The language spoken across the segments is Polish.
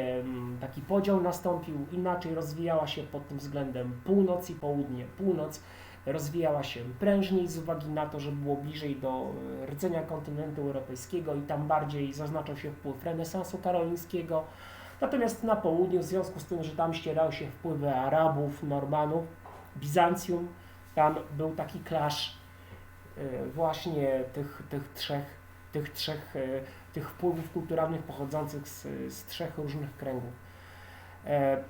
mm, taki podział nastąpił, inaczej rozwijała się pod tym względem północ i południe. Północ rozwijała się prężniej z uwagi na to, że było bliżej do e, rdzenia kontynentu europejskiego i tam bardziej zaznaczał się wpływ renesansu karolińskiego. Natomiast na południu, w związku z tym, że tam ścierały się wpływy Arabów, Normanów, Bizancjum, tam był taki klasz e, właśnie tych, tych trzech, tych trzech e, tych wpływów kulturalnych pochodzących z, z trzech różnych kręgów. E,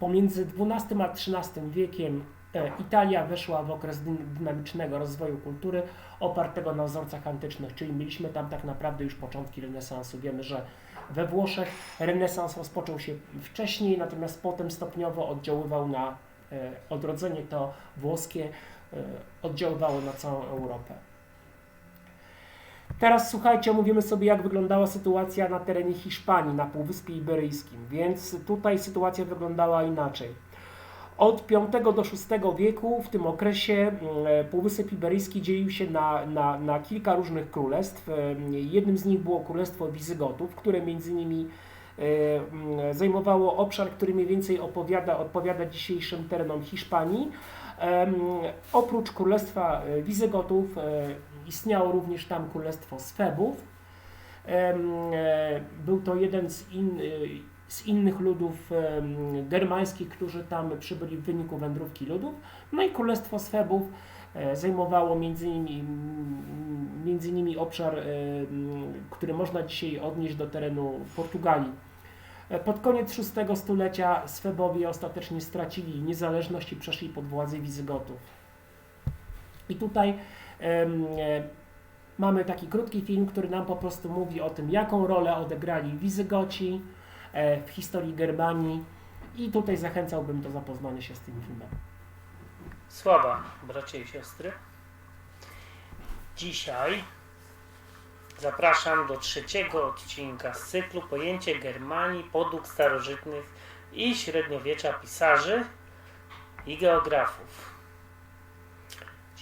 pomiędzy XII a XIII wiekiem e, Italia weszła w okres dy- dynamicznego rozwoju kultury opartego na wzorcach antycznych, czyli mieliśmy tam tak naprawdę już początki renesansu. Wiemy, że we Włoszech renesans rozpoczął się wcześniej, natomiast potem stopniowo oddziaływał na e, odrodzenie to włoskie, e, oddziaływało na całą Europę. Teraz słuchajcie, mówimy sobie, jak wyglądała sytuacja na terenie Hiszpanii, na Półwyspie Iberyjskim, więc tutaj sytuacja wyglądała inaczej. Od V do VI wieku w tym okresie mm, Półwysep Iberyjski dzielił się na, na, na kilka różnych królestw. Em, Jednym z nich było Królestwo Wizygotów, które między innymi e, mm, zajmowało obszar, który mniej więcej opowiada, odpowiada dzisiejszym terenom Hiszpanii. Em, Oprócz Królestwa e, Wizygotów e, istniało również tam Królestwo Swebów. Em, e, Był to jeden z, in, e, z innych ludów germańskich, którzy tam przybyli w wyniku wędrówki ludów. No i Królestwo Swebów e, zajmowało między innymi, między innymi obszar, który można dzisiaj odnieść do terenu Portugalii. Pod koniec VI stulecia Swebowie ostatecznie stracili niezależność i przeszli pod władzę Wizygotów. I tutaj mamy taki krótki film, który nam po prostu mówi o tym, jaką rolę odegrali Wizygoci e, w historii Germanii. I tutaj zachęcałbym do zapoznania się z tym filmem. Sława, bracia i siostry. Dzisiaj zapraszam do trzeciego odcinka z cyklu Pojęcie Germanii, podług starożytnych i średniowiecza pisarzy i geografów.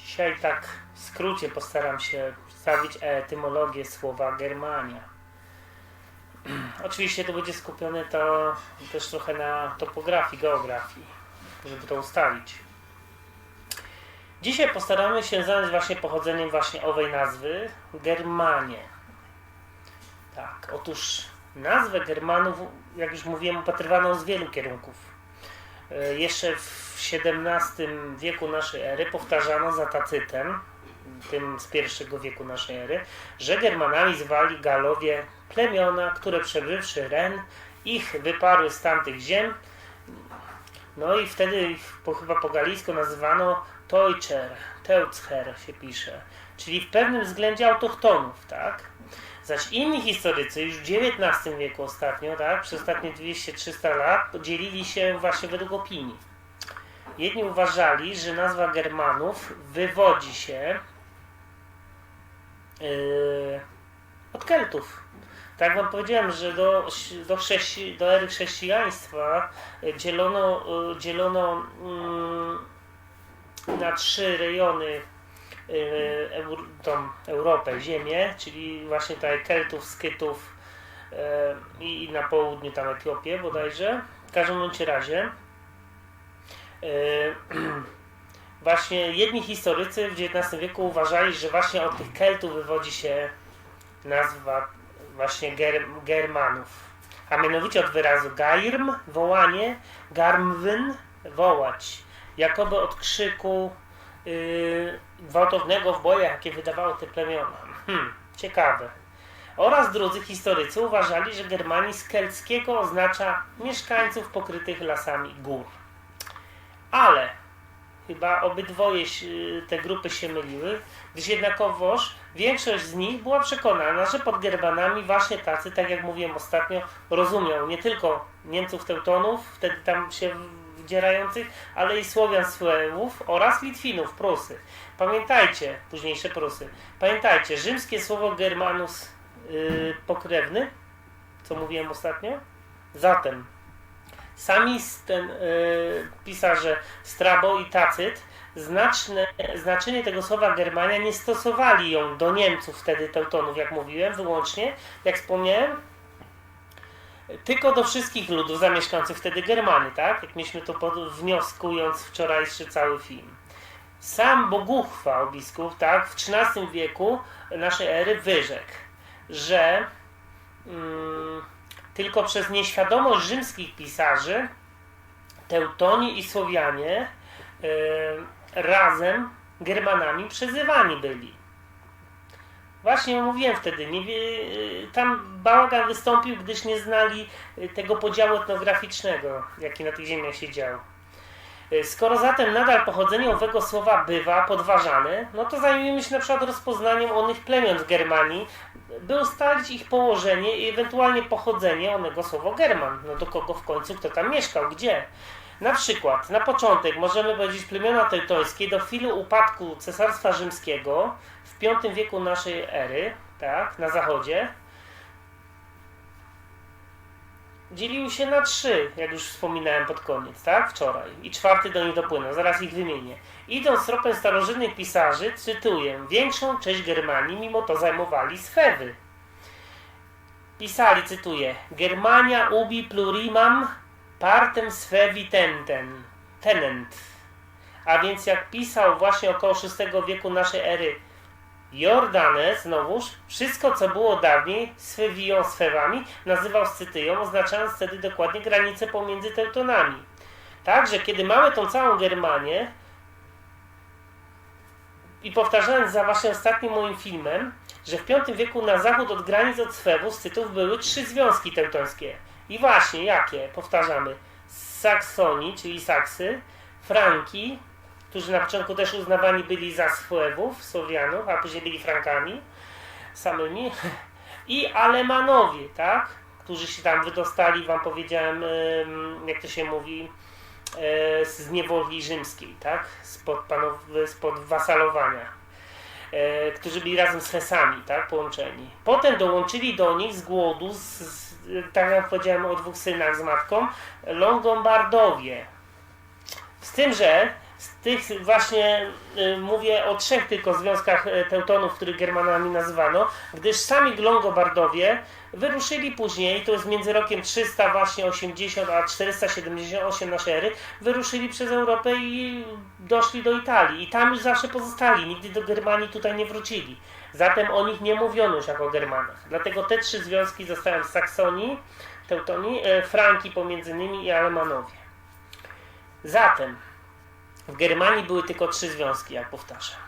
Dzisiaj tak w skrócie postaram się przedstawić etymologię słowa Germania. Oczywiście to będzie skupione to też trochę na topografii, geografii, żeby to ustalić. Dzisiaj postaramy się zająć właśnie pochodzeniem właśnie owej nazwy Germanie. Tak, otóż nazwę Germanów, jak już mówiłem, upatrywano z wielu kierunków. E, Jeszcze w XVII wieku naszej ery powtarzano za Tacytem, tym z pierwszego wieku naszej ery, że Germanami zwali Galowie plemiona, które przebywszy Ren, ich wyparły z tamtych ziem, no i wtedy po, chyba po galijsku nazywano Teutscher, Teutscher się pisze, czyli w pewnym względzie autochtonów, tak? Zaś inni historycy już w XIX wieku ostatnio, tak, przez ostatnie 200-300 lat dzielili się właśnie według opinii. Jedni uważali, że nazwa Germanów wywodzi się yy, od Keltów. Tak wam powiedziałem, że do, do, chrześci, do ery chrześcijaństwa dzielono, y, dzielono mm, na trzy rejony y, Eur, tą Europę, Ziemię, czyli właśnie tutaj Keltów, Skytów i, na południu tam Etiopię bodajże. W każdym razie właśnie jedni historycy w XIX wieku uważali, że właśnie od tych Keltów wywodzi się nazwa właśnie ger, Germanów. A mianowicie od wyrazu gairm, wołanie, garmwyn, wołać. Jakoby od krzyku yy, gwałtownego w bojach, jakie wydawało te plemiona. Hmm, ciekawe. Oraz drudzy historycy uważali, że Germanii z kelckiego oznacza mieszkańców pokrytych lasami gór. Ale chyba obydwoje te grupy się myliły, gdyż jednakowoż większość z nich była przekonana, że pod Germanami właśnie tacy, tak jak mówiłem ostatnio, rozumią nie tylko Niemców Teutonów, wtedy tam się wdzierających, ale i Słowian Słowów oraz Litwinów, Prusy. Pamiętajcie, późniejsze Prusy, pamiętajcie, rzymskie słowo Germanus yy, pokrewny, co mówiłem ostatnio, zatem Sami ten y, pisarze Strabo i Tacyt znaczne, znaczenie tego słowa Germania nie stosowali ją do Niemców wtedy Teutonów, jak mówiłem, wyłącznie, jak wspomniałem, tylko do wszystkich ludów zamieszkających wtedy Germanii, tak? Jak myśmy to pod- wnioskując wczorajszy cały film. Sam Boguchwał biskup, tak, w XIII wieku naszej ery wyrzekł, że mm, tylko przez nieświadomość rzymskich pisarzy Teutoni i Słowianie e, razem Germanami przezywani byli. Właśnie mówiłem wtedy, nie wie, tam bałagan wystąpił, gdyż nie znali y, tego podziału etnograficznego, jaki na tych ziemiach się dział. Y, Skoro zatem nadal pochodzenie owego słowa bywa podważane, no to zajmijmy się na przykład rozpoznaniem onych plemion z Germanii, by ustalić ich położenie i ewentualnie pochodzenie onego słowa German. No do kogo w końcu, kto tam mieszkał, gdzie. Na przykład, na początek możemy powiedzieć plemiona teutońskie do chwili upadku Cesarstwa Rzymskiego w V wieku naszej ery, tak, na zachodzie, dzieliły się na trzy, jak już wspominałem pod koniec, tak, wczoraj. I czwarty do nich dopłynął, zaraz ich wymienię. Idąc tropem starożytnych pisarzy, cytuję, większą część Germanii mimo to zajmowali Sfewy. Pisali, cytuję, Germania ubi plurimam partem Sfevi tenten, tenent. A więc jak pisał właśnie około VI wieku naszej ery Jordanes, znowuż, wszystko co było dawniej Sfewią, Sfewami, nazywał Scytyją, oznaczając wtedy dokładnie granicę pomiędzy Teutonami. Także kiedy mamy tą całą Germanię i powtarzając za waszym ostatnim moim filmem, że w V wieku na zachód od granic od Swewów, Scytów były trzy związki teutońskie. I właśnie, jakie? Powtarzamy. Saksoni, czyli Saksy, Franki, którzy na początku też uznawani byli za Swewów, Słowianów, a później byli Frankami samymi, i Alemanowie, tak? Którzy się tam wydostali, wam powiedziałem, em, jak to się mówi, z niewoli rzymskiej, tak? Spod, panow, spod wasalowania. E, którzy byli razem z Hesami, tak? Połączeni. Potem dołączyli do nich z głodu, z, z, tak jak powiedziałem o dwóch synach z matką, Longobardowie. Z tym, że z tych właśnie y, mówię o trzech tylko związkach y, Teutonów, których Germanami nazywano, gdyż sami Longobardowie wyruszyli później, to jest między rokiem 300 właśnie 80 a 478 naszej ery, wyruszyli przez Europę i doszli do Italii. I tam już zawsze pozostali, nigdy do Germanii tutaj nie wrócili. Zatem o nich nie mówiono już jako Germanach. Dlatego te trzy związki zostały w Saksonii, Teutonii, e, Franki pomiędzy nimi i Alemanowie. Zatem w Germanii były tylko trzy związki, jak powtarzam.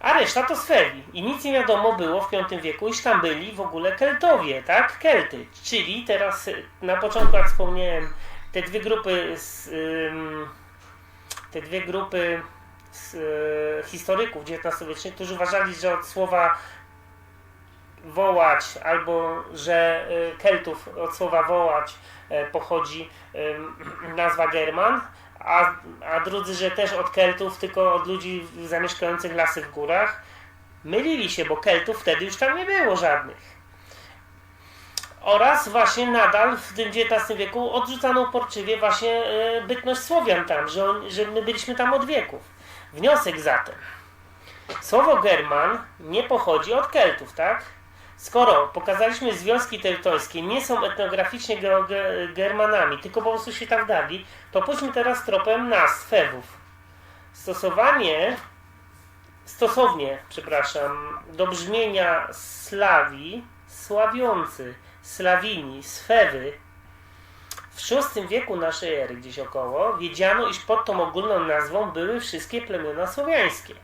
A reszta to Sfewi. I nic nie wiadomo było w V wieku, iż tam byli w ogóle Keltowie, tak? Kelty. Czyli teraz y, na początku, jak wspomniałem, te dwie grupy z, ym, te dwie grupy z, y, historyków XIX-wiecznych, którzy uważali, że od słowa wołać, albo że y, Keltów od słowa wołać y, pochodzi nazwa German, a, a drudzy, że też od Keltów, tylko od ludzi zamieszkających lasy w górach. Mylili się, bo Keltów wtedy już tam nie było żadnych. Oraz właśnie nadal w tym XIX wieku odrzucano uporczywie właśnie e, bytność Słowian tam, że, on, że my byliśmy tam od wieków. Wniosek zatem. Słowo German nie pochodzi od Keltów, tak? Skoro pokazaliśmy związki teutońskie nie są etnograficznie ge- ge- Germanami, tylko po prostu się tam dali, to pójdźmy teraz tropem nazw, Fewów. Stosowanie, stosownie, przepraszam, do brzmienia Slawi, Sławiący, Slawini, Sfewy, w VI wieku naszej ery gdzieś około wiedziano, iż pod tą ogólną nazwą były wszystkie plemiona słowiańskie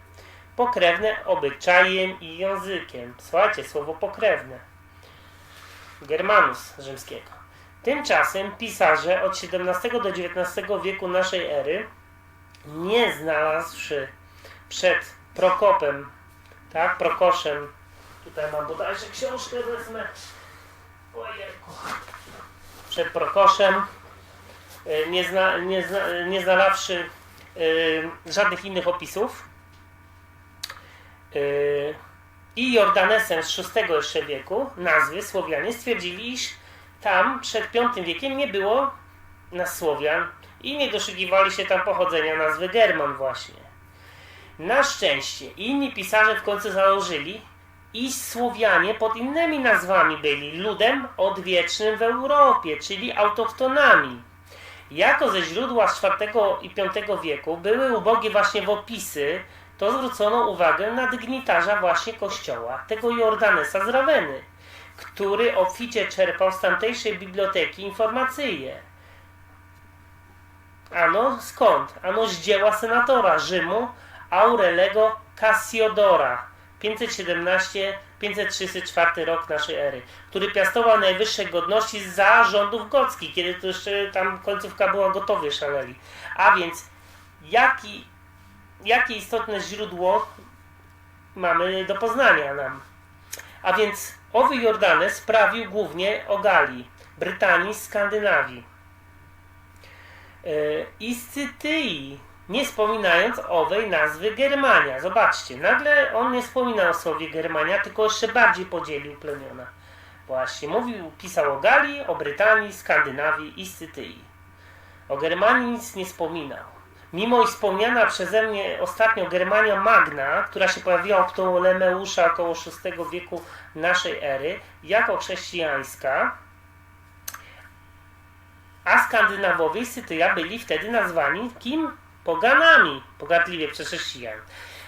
pokrewne obyczajem i językiem. Słuchajcie, słowo pokrewne. Germanus rzymskiego. Tymczasem pisarze od XVII do XIX wieku naszej ery, nie znalazłszy przed Prokopem, tak, Prokoszem, tutaj mam bodajże książkę, wezmę, przed Prokoszem, y, nie, zna, nie, zna, nie znalazłszy y, żadnych innych opisów, i Jordanesem z VI jeszcze wieku, nazwy Słowianie, stwierdzili, iż tam przed V wiekiem nie było nas Słowian i nie doszukiwali się tam pochodzenia nazwy German właśnie. Na szczęście inni pisarze w końcu założyli, i Słowianie pod innymi nazwami byli ludem odwiecznym w Europie, czyli autochtonami. Jako ze źródła z IV i V wieku były ubogie właśnie w opisy, to zwrócono uwagę na dygnitarza właśnie kościoła, tego Jordanesa z Raweny, który obficie czerpał z tamtejszej biblioteki informacyje. Ano skąd? Ano z dzieła senatora Rzymu Aurelego Cassiodora 517-534 rok naszej ery, który piastował najwyższe godności za rządów gockich, kiedy to jeszcze tam końcówka była gotowy szaleli. A więc jaki, jakie istotne źródło mamy do poznania nam? A więc owy Jordanes sprawił głównie o Galii, Brytanii, Skandynawii yy, i Scytyi, nie wspominając owej nazwy Germania. Zobaczcie, nagle on nie wspominał o słowie Germania, tylko jeszcze bardziej podzielił plemiona. Właśnie, mówił, pisał o Galii, o Brytanii, Skandynawii i Scytyi. O Germanii nic nie wspominał. Mimo iż wspomniana przeze mnie ostatnio Germania Magna, która się pojawiła u Ptolemeusza około VI wieku naszej ery, jako chrześcijańska, a Skandynawowie i Scytyja byli wtedy nazwani kim? Poganami, pogardliwie przez chrześcijan.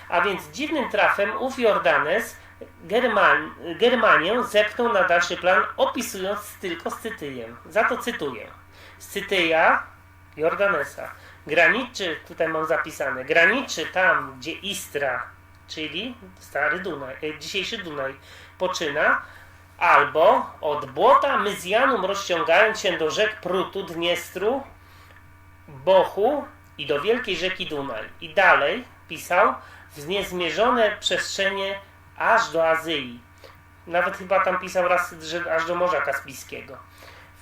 A więc dziwnym trafem ów Jordanes German, Germanię zepchnął na dalszy plan, opisując tylko Scytyję. Za to cytuję. Scytyja Jordanesa graniczy, tutaj mam zapisane, graniczy tam, gdzie Istra, czyli stary Dunaj, e, dzisiejszy Dunaj, poczyna, albo od błota Myzjanum rozciągając się do rzek Prutu, Dniestru, Bochu i do wielkiej rzeki Dunaj. I dalej pisał w niezmierzone przestrzenie aż do Azyi. Nawet chyba tam pisał raz, że aż do Morza Kaspijskiego.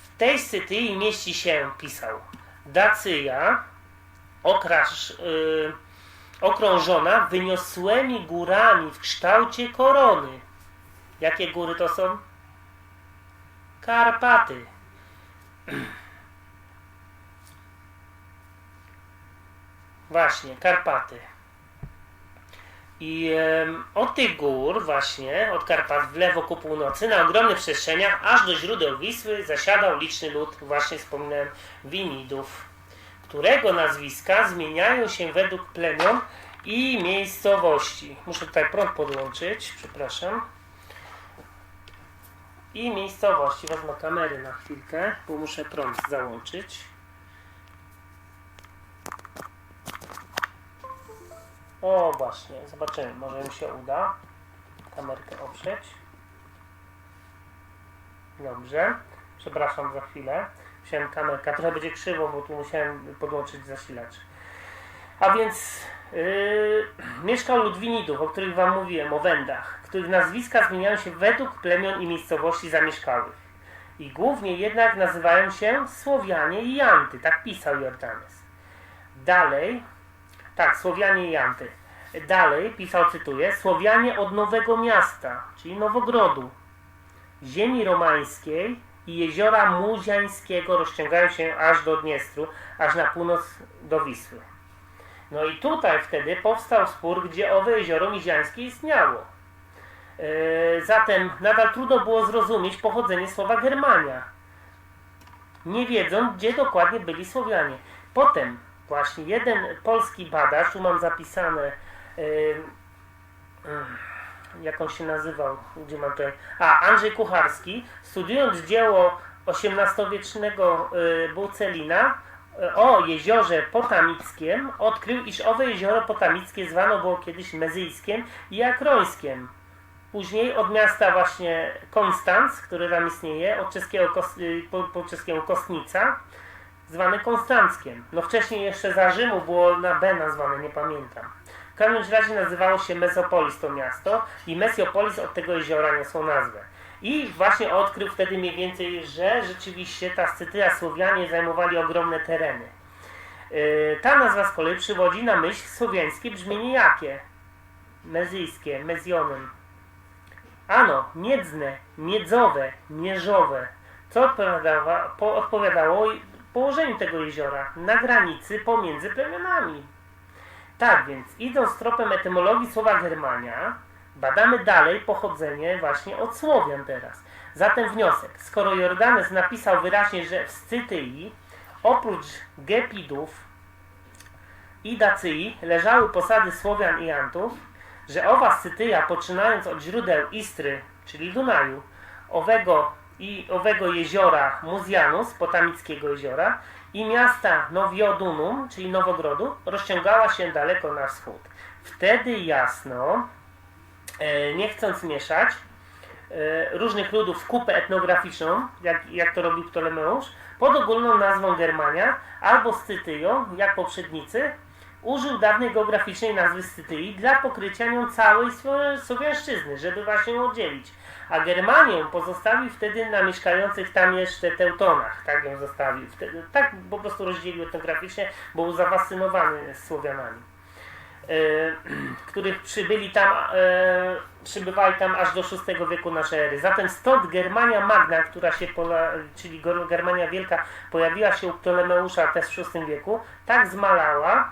W tej Sytyi mieści się, pisał, Dacyja, okrasz, yy, okrążona wyniosłymi górami w kształcie korony. Jakie góry to są? Karpaty. Właśnie, Karpaty. I em, od tych gór właśnie, od Karpat w lewo ku północy, na ogromnych przestrzeniach, aż do źródeł Wisły zasiadał liczny lud, właśnie wspominałem, Winidów, którego nazwiska zmieniają się według plemion i miejscowości. Muszę tutaj prąd podłączyć, przepraszam. I miejscowości. Wezmę kamery na chwilkę, bo muszę prąd załączyć. O właśnie, zobaczymy, może mi się uda kamerkę oprzeć. Dobrze, przepraszam za chwilę. Musiałem kamerka, trochę będzie krzywo, bo tu musiałem podłączyć zasilacz. A więc yy, mieszkał Ludwinidów, o których Wam mówiłem, o Wędach, których nazwiska zmieniają się według plemion i miejscowości zamieszkałych. I głównie jednak nazywają się Słowianie i Janty, tak pisał Jordanes. Dalej, tak, Słowianie i Janty. Dalej pisał, cytuję, Słowianie od Nowego Miasta, czyli Nowogrodu, ziemi romańskiej i jeziora Muziańskiego rozciągają się aż do Dniestru, aż na północ do Wisły. No i tutaj wtedy powstał spór, gdzie owe jezioro Miziańskie istniało. Yy, zatem nadal trudno było zrozumieć pochodzenie słowa Germania, nie wiedząc, gdzie dokładnie byli Słowianie. Potem właśnie jeden polski badacz, tu mam zapisane, yy, yy, jak on się nazywał, gdzie mam tutaj, a Andrzej Kucharski, studiując dzieło XVIII-wiecznego yy, Bucelina yy, o jeziorze Potamickiem, odkrył, iż owe jezioro Potamickie zwano było kiedyś Mezyjskiem i Akrońskiem. Później od miasta właśnie Konstanc, który tam istnieje, od czeskiego, yy, po, po czeskiego Kostnica, zwane Konstanckiem. No wcześniej jeszcze za Rzymu było na B nazwane, nie pamiętam. Każdym razie nazywało się Mesopolis to miasto i Mesiopolis od tego jeziora niosło nazwę. I właśnie odkrył wtedy mniej więcej, że rzeczywiście ta Scytyja Słowianie zajmowali ogromne tereny. Yy, ta nazwa z kolei przywodzi na myśl słowiańskie brzmienie jakie? Mezyjskie, mezjonem. Ano, miedzne, miedzowe, mierzowe, co odpowiadało, po, odpowiadało położeniu tego jeziora na granicy pomiędzy plemionami. Tak więc, idąc tropem etymologii słowa Germania, Badamy dalej pochodzenie właśnie od Słowian teraz. Zatem wniosek. Skoro Jordanes napisał wyraźnie, że w Scytyi oprócz Gepidów i Dacyi leżały posady Słowian i Antów, że owa Scytyja, poczynając od źródeł Istry, czyli Dunaju, owego i owego jeziora Muzjanus, Potamickiego jeziora, i miasta Nowiodunum, czyli Nowogrodu, rozciągała się daleko na wschód. Wtedy jasno, e, nie chcąc mieszać e, różnych ludów w kupę etnograficzną, jak, jak to robił Ptolemeusz, pod ogólną nazwą Germania albo Scytyją, jak poprzednicy, użył dawnej geograficznej nazwy Scytyi dla pokrycia nią całej Sło- Słowiańszczyzny, żeby właśnie ją oddzielić. A Germanię pozostawił wtedy na mieszkających tam jeszcze Teutonach, tak ją zostawił. Wtedy, tak po prostu rozdzielił etnograficznie, bo był zafascynowany Słowianami, e, których przybyli tam, e, przybywali tam aż do VI wieku naszej ery. Zatem stąd Germania Magna, która się, pola, czyli Germania Wielka, pojawiła się u Ptolemeusza też w VI wieku, tak zmalała,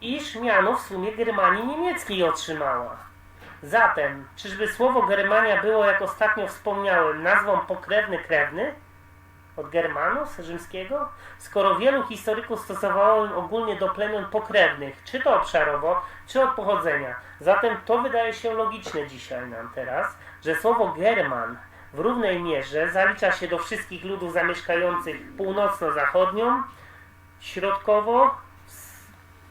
iż miano w sumie Germanii niemieckiej otrzymała. Zatem, czyżby słowo Germania było, jak ostatnio wspomniałem, nazwą pokrewny krewny od Germanus rzymskiego? Skoro wielu historyków stosowało ją ogólnie do plemion pokrewnych, czy to obszarowo, czy od pochodzenia. Zatem to wydaje się logiczne dzisiaj nam teraz, że słowo German w równej mierze zalicza się do wszystkich ludów zamieszkających północno-zachodnią, środkowo,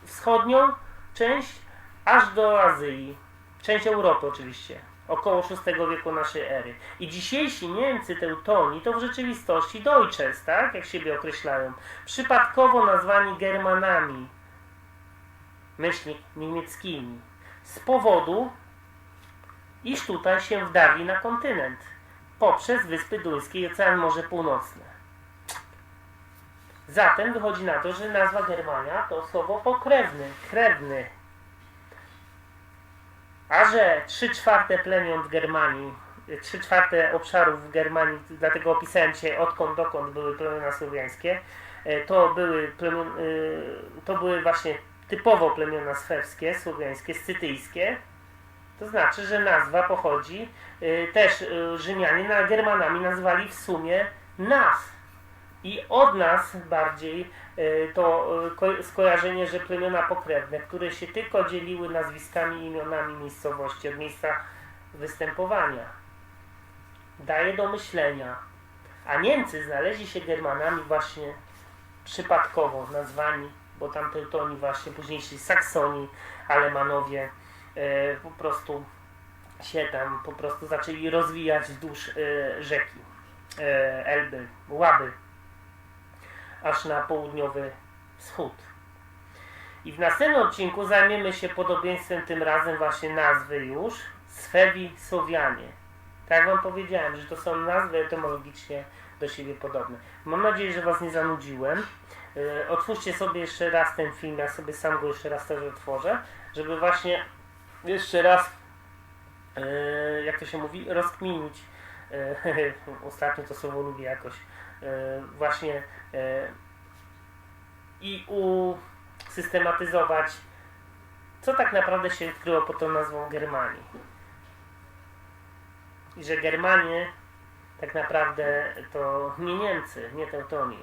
wschodnią część, aż do Azji. Część Europy oczywiście. Około VI wieku naszej ery. I dzisiejsi Niemcy, Teutoni, to w rzeczywistości Deutsches, tak? Jak siebie określają. Przypadkowo nazwani Germanami. Myślnik niemieckimi. Z powodu, iż tutaj się wdarli na kontynent. Poprzez Wyspy Duńskie i Ocean Morze Północne. Zatem wychodzi na to, że nazwa Germania to słowo pokrewny, krewny. A że 3 czwarte plemion w Germanii, 3 czwarte obszarów w Germanii, dlatego opisałem dzisiaj odkąd dokąd były plemiona słowiańskie, e, to były, plemion, e, to były właśnie typowo plemiona swewskie, słowiańskie, scytyjskie. To znaczy, że nazwa pochodzi, e, też Rzymianie na Germanami nazwali w sumie nas. I od nas bardziej e, to e, ko- skojarzenie, że plemiona pokrewne, które się tylko dzieliły nazwiskami imionami miejscowości od miejsca występowania, daje do myślenia. A Niemcy znaleźli się Germanami właśnie przypadkowo nazwani, bo tam Teutoni właśnie, późniejsi Saksoni, Alemanowie e, po prostu się tam po prostu zaczęli rozwijać wzdłuż rzeki Elby, Łaby aż na południowy wschód. I w następnym odcinku zajmiemy się podobieństwem tym razem właśnie nazwy już Sfewi Słowianie. Tak Wam powiedziałem, że to są nazwy etymologicznie do siebie podobne. Mam nadzieję, że Was nie zanudziłem. Yy, Otwórzcie sobie jeszcze raz ten film, ja sobie sam go jeszcze raz też otworzę, żeby właśnie jeszcze raz, yy, jak to się mówi, rozkminić. Yy, Ostatnio to słowo lubię jakoś. Yy, Właśnie e, i usystematyzować, co tak naprawdę się odkryło pod tą nazwą Germanii. I że Germanie tak naprawdę to nie Niemcy, nie Teutoni.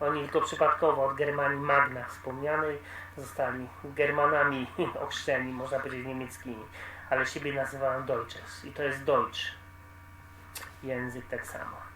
Oni tylko przypadkowo od Germanii Magna wspomnianej zostali Germanami ochrzczeni, można powiedzieć niemieckimi, ale siebie nazywają Deutsches i to jest Deutsch. Język tak samo.